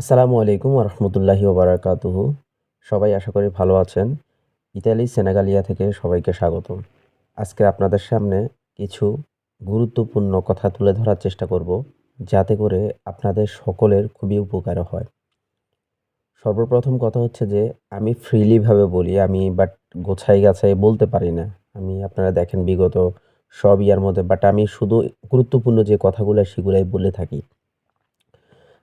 আসসালামু আলাইকুম রহমতুল্লাহি ওবরাকাতুহু সবাই আশা করি ভালো আছেন। ইতালি, সেনেগালিয়া থেকে সবাইকে স্বাগত আজকে আপনাদের সামনে কিছু গুরুত্বপূর্ণ কথা তুলে ধরার চেষ্টা করব, যাতে করে আপনাদের সকলের খুবই উপকার হয়। সর্বপ্রথম কথা হচ্ছে যে, আমি ফ্রিলিভাবে বলি, আমি বাট গোছাই গাছাই বলতে পারি না। আমি, আপনারা দেখেন বিগত সব ইয়ার মধ্যে, বাট আমি শুধু গুরুত্বপূর্ণ যে কথাগুলো, সেগুলাই বলে থাকি।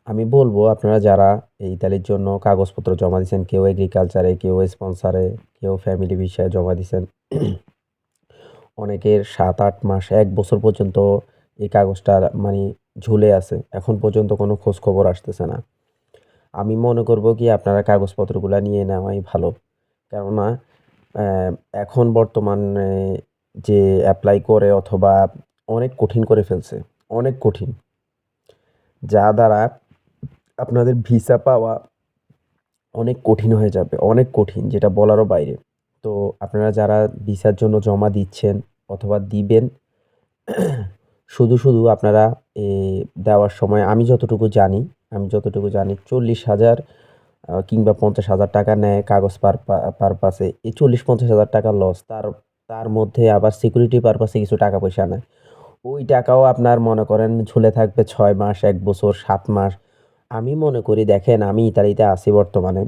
আমি বলব আপনারা যারা এই ইতালির জন্য কাগজপত্র জমা দিয়েছেন কেউ এগ্রিকালচারে কেউ স্পন্সারে কেউ ফ্যামিলি ভিসায় জমা দিয়েছেন অনেকের সাত আট মাস, এক বছর পর্যন্ত এই কাগজটা মানে ঝুলে আছে। এখন পর্যন্ত কোনো খোঁজ খবর আসতেছে না। আমি মনে করব কি আপনারা কাগজপত্রগুলো নিয়ে নেওয়াই ভালো। কেননা এখন বর্তমানে যে অ্যাপ্লাই করে অথবা অনেক কঠিন করে ফেলছে, অনেক কঠিন। যা দ্বারা আপনাদের ভিসা পাওয়া অনেক কঠিন হয়ে যাবে, অনেক কঠিন, যেটা বলারও বাইরে। তো আপনারা যারা ভিসার জন্য জমা দিচ্ছেন অথবা দিবেন, শুধু শুধু আপনারা দেওয়ার সময়, আমি যতটুকু জানি, আমি যতটুকু জানি চল্লিশ হাজার কিংবা পঞ্চাশ হাজার টাকা নেয় কাগজ পার পারপাসে এই চল্লিশ পঞ্চাশ হাজার টাকা লস তার তার মধ্যে আবার সিকিউরিটি পারপাসে কিছু টাকা পয়সা নেয়। ওই টাকাও আপনার মনে করেন ঝুলে থাকবে ছয় মাস, এক বছর, সাত মাস আমি মনে করি, দেখেন, আমি ইতালিতে আছি বর্তমানে।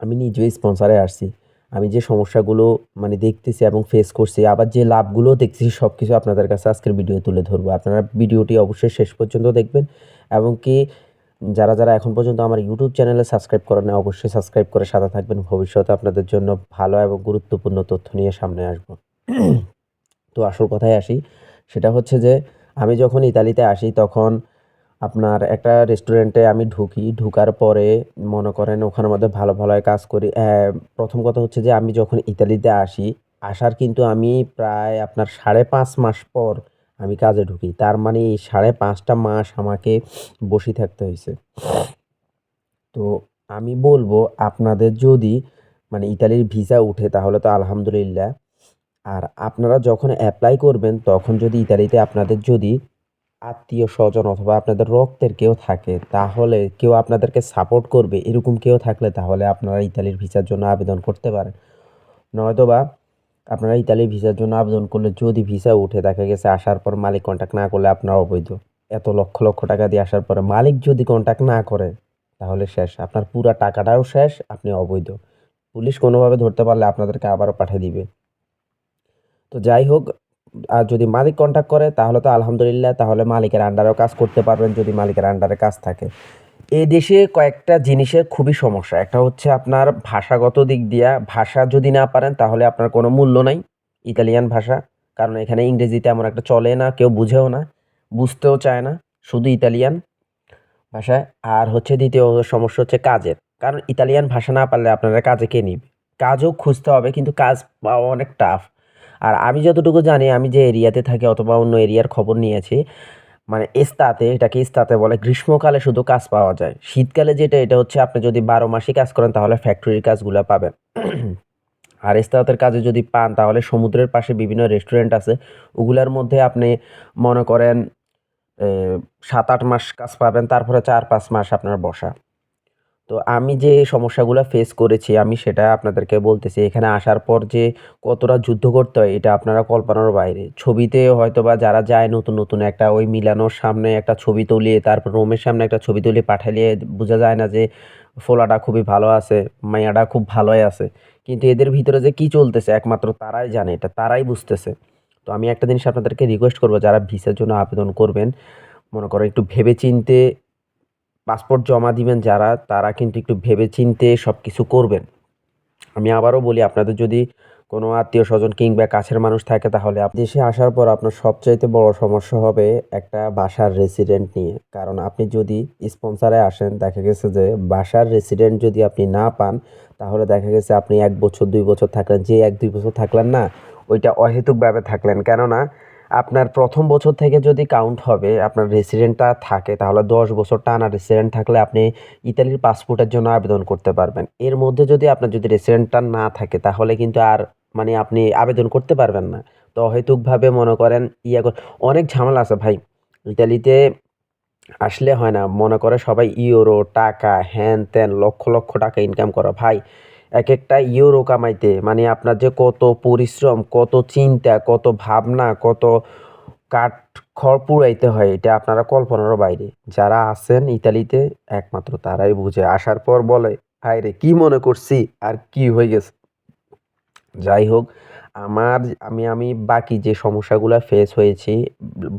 আমি নিজেই স্পন্সরে আসছি। আমি যে সমস্যাগুলো মানে দেখতেছি এবং ফেস করছি, আবার যে লাভগুলো দেখতেছি সব কিছু আপনাদের কাছে আজকের ভিডিও তুলে ধরবো। আপনারা ভিডিওটি অবশ্যই শেষ পর্যন্ত দেখবেন এবং কি, যারা যারা এখন পর্যন্ত আমার ইউটিউব চ্যানেলে সাবস্ক্রাইব করেন অবশ্যই সাবস্ক্রাইব করে সাথে থাকবেন। ভবিষ্যতে আপনাদের জন্য ভালো এবং গুরুত্বপূর্ণ তথ্য নিয়ে সামনে আসব। তো আসল কথায় আসি, সেটা হচ্ছে যে, আমি যখন ইতালিতে আসি, তখন আপনার একটা রেস্টুরেন্টে আমি ঢুকি, ঢুকার পরে মনে করেন ওখানের মধ্যে ভালো ভালো কাজ করি। প্রথম কথা হচ্ছে যে আমি যখন ইতালিতে আসি, আসার কিন্তু আমি প্রায় আপনার সাড়ে পাঁচ মাস পর আমি কাজে ঢুকি। তার মানে এই সাড়ে পাঁচটা মাস আমাকে বসে থাকতে হয়েছে তো আমি বলব আপনাদের যদি মানে ইতালির ভিসা উঠে তাহলে তো আলহামদুলিল্লাহ। আর আপনারা যখন অ্যাপ্লাই করবেন, তখন যদি ইতালিতে আপনাদের যদি আত্মীয় স্বজন অথবা আপনাদের রক্তের কেউ থাকে, তাহলে কেউ আপনাদেরকে সাপোর্ট করবে, এরকম কেউ থাকলে তাহলে আপনারা ইতালির ভিসার জন্য আবেদন করতে পারেন। নয়তোবা আপনারা ইতালির ভিসার জন্য আবেদন করলে যদি ভিসা উঠে দেখা গেছে আসার পর মালিক কন্ট্যাক্ট না করলে আপনার অবৈধ। এত লক্ষ লক্ষ টাকা দিয়ে আসার পরে মালিক যদি কন্ট্যাক্ট না করে, তাহলে শেষ। আপনার পুরো টাকাটাও শেষ, আপনি অবৈধ। পুলিশ কোনোভাবে ধরতে পারলে আপনাদেরকে আবারও পাঠিয়ে দিবে। তো যাই হোক আর যদি মালিক কন্ট্যাক্ট করে, তাহলে তো আলহামদুলিল্লাহ, তাহলে মালিকের আন্ডারেও কাজ করতে পারবেন যদি মালিকের আন্ডারে কাজ থাকে। এই দেশে কয়েকটা জিনিসের খুবই সমস্যা। একটা হচ্ছে আপনার ভাষাগত দিক দিয়া, ভাষা যদি না পারেন, তাহলে আপনার কোনো মূল্য নাই ইতালিয়ান ভাষা। কারণ এখানে ইংরেজিতে এমন একটা চলে না, কেউ বুঝেও না, বুঝতেও চায় না, শুধু ইতালিয়ান ভাষায় আর হচ্ছে দ্বিতীয় সমস্যা হচ্ছে কাজের। কারণ ইতালিয়ান ভাষা না পারলে আপনারা কাজে কে নিবে? কাজও খুঁজতে হবে, কিন্তু কাজ পাওয়া অনেক টাফ আর আমি যতটুকু জানি, আমি যে এরিয়াতে থাকি অথবা অন্য এরিয়ার খবর নিয়েছি মানে এস্তাতে এটাকে ইস্তাতে বলে গ্রীষ্মকালে শুধু কাজ পাওয়া যায়। শীতকালে যেটা, এটা হচ্ছে আপনি যদি বারো মাসই কাজ করেন, তাহলে ফ্যাক্টরির কাজগুলো পাবেন। আর ইস্তাতের কাজে যদি পান, তাহলে সমুদ্রের পাশে বিভিন্ন রেস্টুরেন্ট আছে, ওগুলার মধ্যে আপনি মনে করেন সাত আট মাস কাজ পাবেন, তারপরে চার পাঁচ মাস আপনার বসা। তো আমি যে সমস্যাগুলো ফেস করেছি, আমি সেটা আপনাদেরকে বলতেছি। এখানে আসার পর যে কতটা যুদ্ধ করতে হয়, এটা আপনারা কল্পনার বাইরে। ছবিতে হয়তো বা যারা যায় নতুন নতুন একটা ওই মিলানোর সামনে একটা ছবি তুলিয়ে, তারপর রোমের সামনে একটা ছবি তুলিয়ে পাঠালিয়ে বোঝা যায় না যে ফোলাটা খুবই ভালো আছে মাইয়াটা খুব ভালোই আছে। কিন্তু এদের ভিতরে যে কি চলতেছে, একমাত্র তারাই জানে, এটা তারাই বুঝতেছে। তো আমি একটা জিনিস আপনাদেরকে রিকোয়েস্ট করব, যারা ভিসার জন্য আবেদন করবেন, মনে করো একটু ভেবে চিনতে পাসপোর্ট জমা দিবেন যারা, তারা কিন্তু একটু ভেবে চিনতে সব কিছু করবেন। আমি আবারও বলি, আপনাদের যদি কোনো আত্মীয় স্বজন কিংবা কাছের মানুষ থাকে, তাহলে দেশে আসার পর আপনার সবচাইতে বড় সমস্যা হবে একটা বাসার রেসিডেন্ট নিয়ে। কারণ আপনি যদি স্পন্সারে আসেন, দেখা গেছে যে বাসার রেসিডেন্ট যদি আপনি না পান, তাহলে দেখা গেছে আপনি এক বছর, দুই বছর থাকলেন, যে এক, দুই বছর থাকলেন না, ওইটা অহেতুকভাবে থাকলেন। কেননা আপনার প্রথম বছর থেকে যদি কাউন্ট হবে, আপনার রেসিডেন্টটা থাকে, তাহলে দশ বছর টানা রেসিডেন্ট থাকলে আপনি ইতালির পাসপোর্টের জন্য আবেদন করতে পারবেন। এর মধ্যে যদি আপনার যদি রেসিডেন্টটা না থাকে, তাহলে কিন্তু আর মানে আপনি আবেদন করতে পারবেন না। তো অহেতুকভাবে মনে করেন, ইয়া অনেক ঝামেলা আছে ভাই। ইতালিতে আসলে হয় না, মনে করে সবাই ইউরো টাকা হ্যান ত্যান লক্ষ লক্ষ টাকা ইনকাম করা। ভাই এক একটা ইউরো কামাইতে। মানে আপনার যে কত পরিশ্রম, কত চিন্তা, কত ভাবনা, কত কাঠ খড় পুড়াইতে হয়, এটা আপনারা কল্পনারও বাইরে। যারা আছেন ইতালিতে, একমাত্র তারাই বুঝে। আসার পর বলে আয় রে কি মনে করছি? আর কি হয়ে গেছে? যাই হোক, আমার, আমি আমি বাকি যে সমস্যাগুলো ফেস হয়েছি,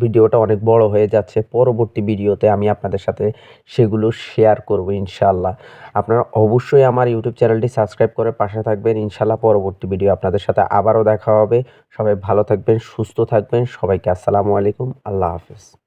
ভিডিওটা অনেক বড় হয়ে যাচ্ছে, পরবর্তী ভিডিওতে আমি আপনাদের সাথে সেগুলো শেয়ার করব ইনশাল্লাহ আপনারা অবশ্যই আমার ইউটিউব চ্যানেলটি সাবস্ক্রাইব করে পাশে থাকবেন ইনশাল্লাহ পরবর্তী ভিডিও আপনাদের সাথে আবারও দেখা হবে। সবাই ভালো থাকবেন, সুস্থ থাকবেন, সবাইকে আসসালামু আলাইকুম, আল্লাহ হাফেজ।